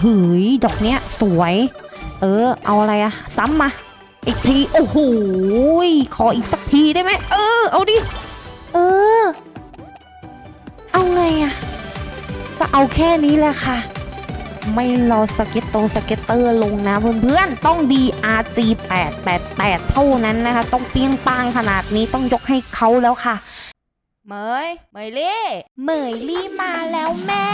เฮ้ยดอกเนี้ยสวย เออ เอาอะไรอะซ้ำมา อีกที โอ้โหขออีกสักทีได้ไหมเออ เอาดิ เออ เอาไงอะก็เอาแค่นี้แหละค่ะ ไม่รอสเก็ตโตสเก็ตเตอร์ลงนะเพื่อนๆ ต้อง DRG 888 เท่านั้นนะคะ ต้องเปรี้ยงป้างขนาดนี้ต้องยกให้เขาแล้วค่ะ เมย เมยเล่เมยลี่มาแล้วแม่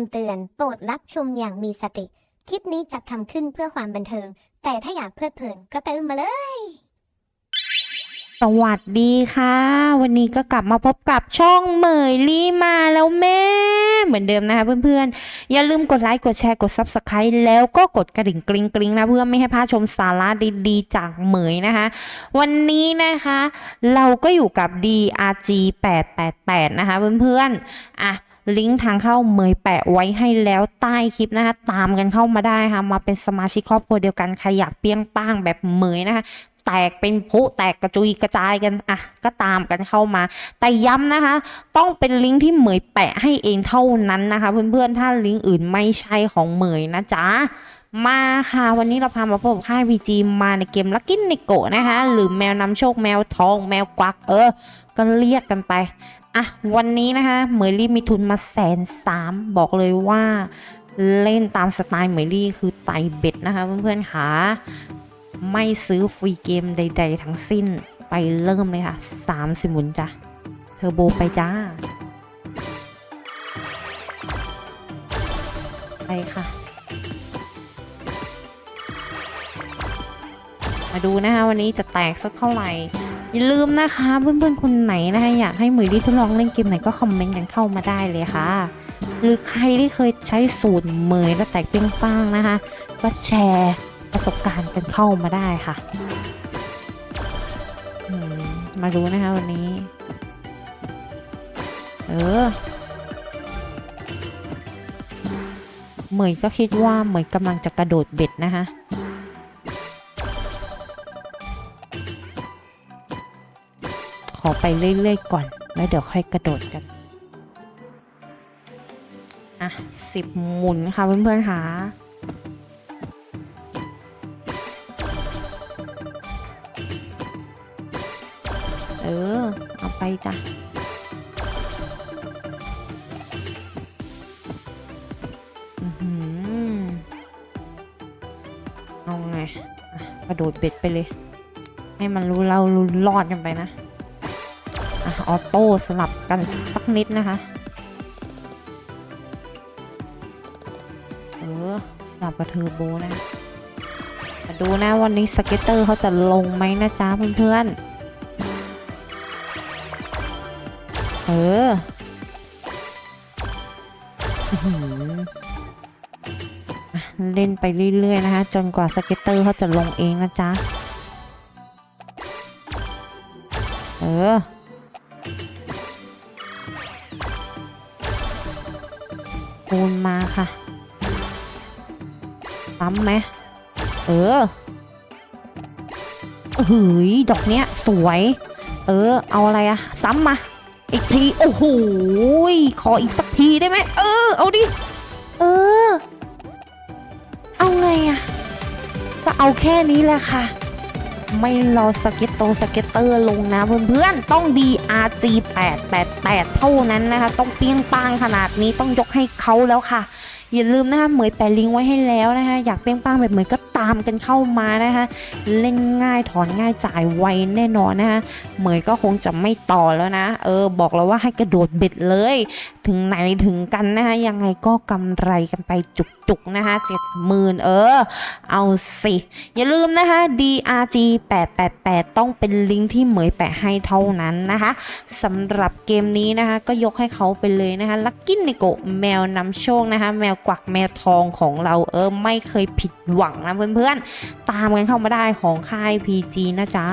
ำเตือน โปรดรับชมอย่างมีสติ คลิปนี้จัดทำขึ้นเพื่อความบันเทิง แต่ถ้าอยากเพลิดเพลินก็เติมมาเลย สวัสดีค่ะ วันนี้ก็กลับมาพบกับช่องเหมยลี่มาแล้วแม่ เหมือนเดิมนะคะเพื่อนๆ อย่าลืมกดไลค์กดแชร์กด Subscribe แล้วก็กดกระดิ่งกริ๊งกริ๊งนะเพื่อไม่ให้พลาดชมสาระดีๆ จากเหมยนะคะ วันนี้นะคะ เราก็อยู่กับ DRG 888นะคะเพื่อนๆอะ ลิงก์ทางเข้าเหมยแปะไว้ให้แล้วใต้คลิปนะคะ ตามกันเข้ามาได้ค่ะ มาเป็นสมาชิกครอบครัวเดียวกันใครอยากเปรี้ยงป้างแบบเหมยนะคะ แตกเป็นพุแตกกระจุยกระจายกันอะก็ตามกันเข้ามา แต่ย้ำนะคะ ต้องเป็นลิงก์ที่เหมยแปะให้เองเท่านั้นนะคะ เพื่อนๆถ้าลิงก์อื่นไม่ใช่ของเหมยนะจ๊ะมาค่ะ วันนี้เราพามาพบค่าย VG มาในเกมลักกินในโกะนะคะ หรือแมวนำโชคแมวทองแมวกวัก เออ ก็เรียกกันไปอะวันนี้นะคะเหมยลี่มีทุนมาแสนสามบอกเลยว่า เล่นตามสไตล์เหมยลี่คือไต่เบ็ดนะคะ เพื่อนๆค่ะ ไม่ซื้อฟรีเกมใด ๆ ทั้งสิ้นไปเริ่มเลยค่ะสามสิบหมุนจ้ะ เทอร์โบไปจ้า ไปค่ะ มาดูนะคะวันนี้จะแตกสักเท่าไหร่ อย่าลืมนะคะ เพื่อนๆ คนไหนนะคะ อยากให้หมวยลี่ทดลองเล่นเกมไหนก็คอมเมนต์กันเข้ามาได้เลยค่ะ หรือใครที่เคยใช้สูตรเหมยและแตกเปี้ยงป้างนะคะ ก็แชร์ ประสบการณ์กันเข้ามาได้ค่ะมมาดูนะคะวันนี้ เออ เหมยก็คิดว่าเหมยกำลังจะกระโดดเบ็ดนะคะขอไปเรื่อยๆก่อน แล้วเดี๋ยวค่อยกระโดดกัน อะสิบหมุนค่ะเพื่อนๆค่ะ ออเอาไปจ้ะอือหือเอาไงกระโดดเบ็ดไปเลย ให้มันรู้เรารู้รอดกันไปนะออโต้สลับกันสักนิดนะคะ เออสลับกับเทอร์โบนะ ดูนะวันนี้สเก็ตเตอร์เขาจะลงไหมนะจ๊ะเพื่อนๆ เออเล่นไปเรื่อยๆนะคะ จนกว่าสเก็ตเตอร์เขาจะลงเองนะจ๊ะ เออ ปูนมาค่ะซ้ำไหม เออเฮ้ยดอกเนี้ยสวย เออ เอาอะไรอะซ้ำมา อีกที โอ้โหขออีกสักทีได้ไหมเออ เอาดิ เออ เอาไงอะก็เอาแค่นี้แหละค่ะ ไม่รอสเก็ตโตสเก็ตเตอร์ลงนะเพื่อนๆ ต้อง DRG 888 เท่านั้นนะคะ ต้องเปี้ยงปังขนาดนี้ต้องยกให้เขาแล้วค่ะ อย่าลืมนะคะเหมยแปะลิงก์ไว้ให้แล้วนะคะอยากเปี้ยงป้างแบบเหมยก็ตามกันเข้ามานะคะเล่นง่ายถอนง่ายจ่ายไวแน่นอนนะคะเหมยก็คงจะไม่ต่อแล้วนะเออบอกแล้วว่าให้กระโดดเบ็ดเลย ถึงไหนถึงกันนะคะยังไงก็กำไรกันไปจุกๆนะคะเจ็ดหมื่นเออ เอาสิ อย่าลืมนะคะ DRG 888 ต้องเป็นลิงก์ที่เหมยแปะให้เท่านั้นนะคะสำหรับเกมนี้นะคะก็ยกให้เขาไปเลยนะคะลักกินนิโกแมวนำโชคนะคะแมวกวักแมวทองของเราเออไม่เคยผิดหวังนะเพื่อนๆ ตามกันเข้ามาได้ของค่าย PG นะจ๊ะ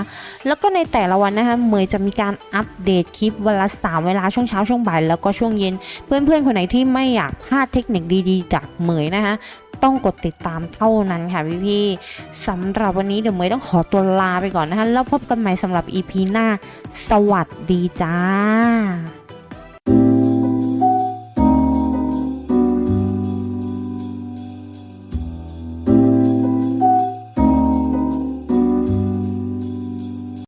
แล้วก็ในแต่ละวันนะคะเมยจะมีการอัปเดตคลิปวันละ3เวลาช่วงเช้าช่วงบ่ายแล้วก็ช่วงเย็น เพื่อนๆ คนไหนที่ไม่อยากพลาดเทคนิคดีๆ จากเมยนะคะต้องกดติดตามเท่านั้นค่ะพี่ๆสำหรับวันนี้เดี๋ยวเมยต้องขอตัวลาไปก่อนนะคะแล้วพบกันใหม่สำหรับ EP หน้า สวัสดีจ้า